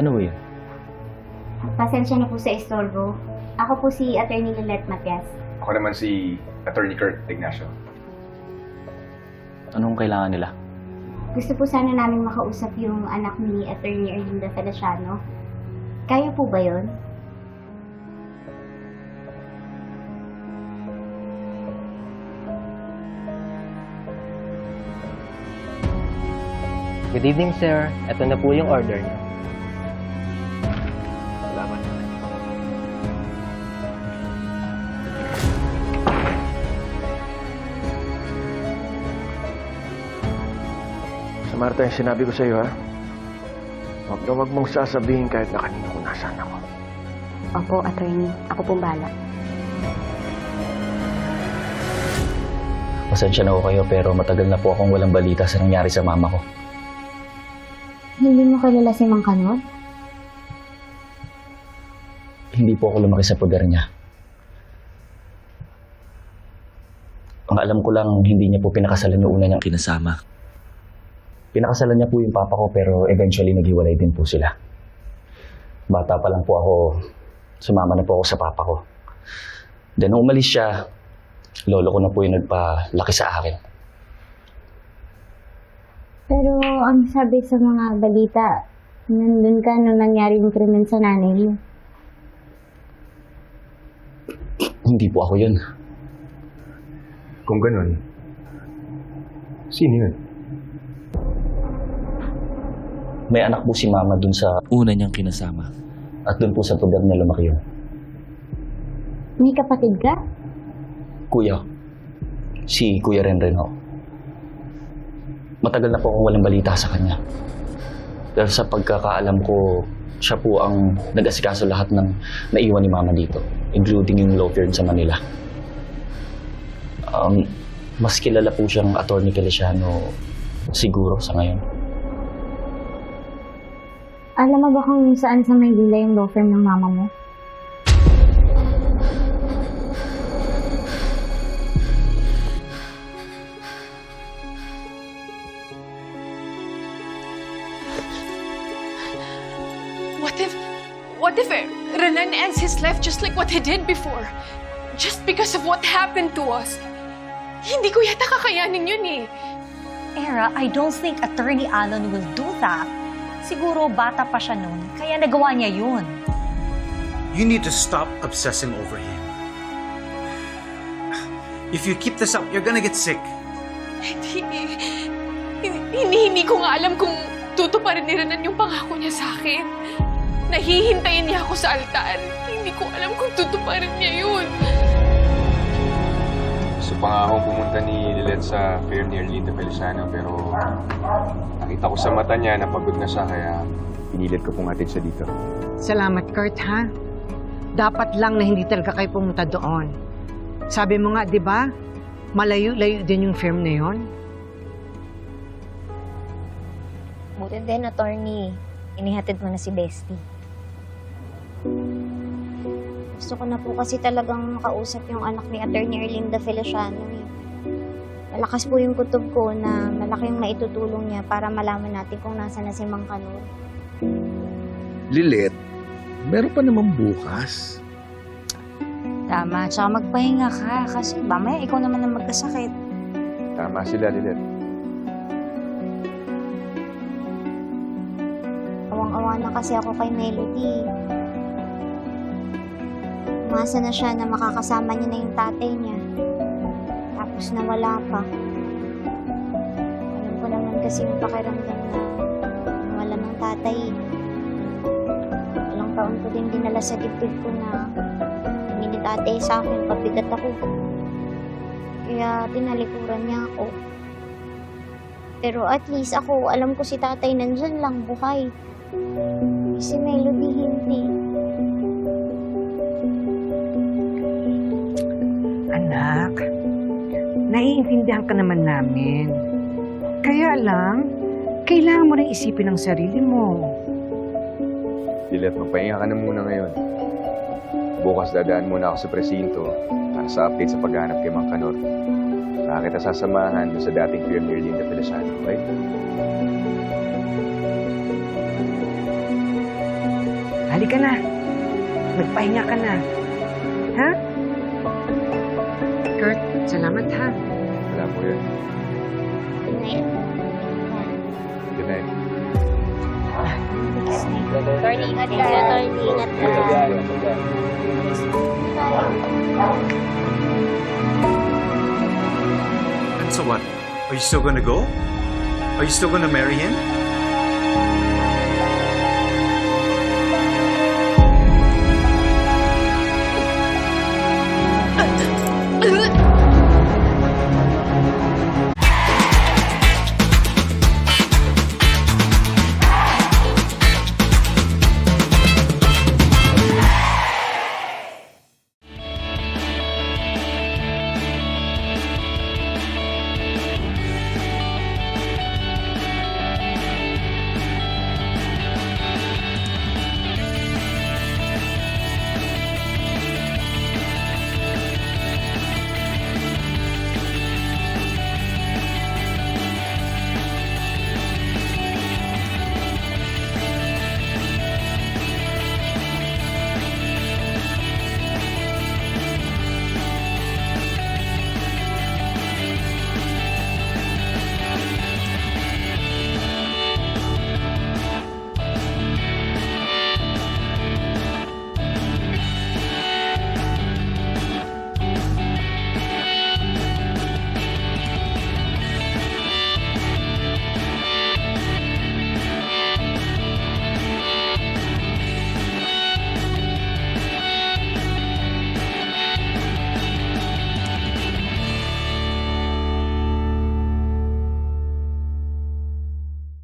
Ano ba yun? Pasensya na po sa istorbo. Ako po si Attorney Lilet Matias. Ako naman si Attorney Kurt Ignacio. Anong kailangan nila? Gusto po sana namin makausap yung anak ni Attorney Erlinda Feliciano. Kaya po ba yon? Good evening, sir. Ito na po yung order niyo. Marta, yung sinabi ko sa iyo, ha? Huwag na huwag mong sasabihin kahit na kanino kung nasaan ako. Opo, Attorney. Ako pong bala. Pasensya na ako kayo pero matagal na po akong walang balita sa nangyari sa mama ko. Hindi mo kilala si Mang Kanod? Hindi po ako lumaki sa poder niya. Ang alam ko lang, hindi niya po pinakasalan yung una niyang kinasama. Pinakasalan niya po yung papa ko pero eventually naghiwalay din po sila. Bata pa lang po ako, sumama na po ako sa papa ko. Then nung umalis siya, lolo ko na po yung nagpalaki sa akin. Pero ang sabi sa mga balita, nandun ka nung nangyari yung krimen sa nanay mo. Hindi po ako yun. Kung ganun, sino yun? May anak po si mama dun sa una niyang kinasama. At dun po sa poder niya lumaki yun. May kapatid ka? Kuya. Si Kuya Renren ho. Matagal na po akong walang balita sa kanya. Pero sa pagkakaalam ko, siya po ang nag-asikaso lahat ng naiwan ni Mama dito, including yung law firm sa Manila. Um, mas kilala po siyang attorney Feliciano siguro sa ngayon. Alam mo ba kung saan sa Maynila yung law firm ng mama mo? What if, what if Renan ends his life just like what he did before? Just because of what happened to us? Hindi ko yata kakayanin yun eh. Era, I don't think Attorney Allen will do that. Siguro bata pa siya noon, kaya nagawa niya yun. You need to stop obsessing over him. If you keep this up, you're gonna get sick. Hindi, hindi, hindi ko nga alam kung tutuparin ni Renan yung pangako niya sa akin. Nahihintayin niya ako sa altar. Hindi ko alam kung tutuparin niya yun. Pa nga akong pumunta ni Lilet sa fair ni Erlinda Feliciano pero nakita ko sa mata niya na pagod na siya kaya pinilit ko pong atid siya dito. Salamat, Kurt, ha? Dapat lang na hindi talaga kayo pumunta doon. Sabi mo nga, di ba? Malayo-layo din yung firm na yon. Buti din, attorney. Inihatid mo na si Bestie. Gusto ko na po kasi talagang makausap yung anak ni Attorney Erlinda Feliciano. Eh. Malakas po yung kutob ko na malaki yung maitutulong niya para malaman natin kung nasa na si Mang Kanor. Lilit, meron pa naman bukas. Tama, tsaka magpahinga ka kasi mamaya ikaw naman ang magkasakit. Tama sila, Lilet. Awang-awa na kasi ako kay Melody. Umasa na siya na makakasama niya na yung tatay niya. Tapos nawala pa. Alam ko naman kasi yung pakiramdam na nawala ng tatay. Ilang taon ko din dinala sa dibdib ko na hindi ni tatay sa akin, pabigat ako. Kaya tinalikuran niya ako. Pero at least ako, alam ko si tatay nandyan lang, buhay. Si Melody hindi. Anak, naiintindihan ka naman namin. Kaya lang, kailangan mo rin isipin ang sarili mo. Lilet, magpahinga ka na muna ngayon. Bukas dadaan muna ako sa presinto para sa update sa paghahanap kay Mang Kanor. Saka kita sasamahan doon sa dating fair ni Erlinda Feliciano, okay? Halika na. Magpahinga ka na. Salamat ha. Wala po yun. Good night. Good night. Ah, Attorney, ingat ka. Attorney, ingat ka. And so what? Are you still gonna go? Are you still gonna marry him? Ugh!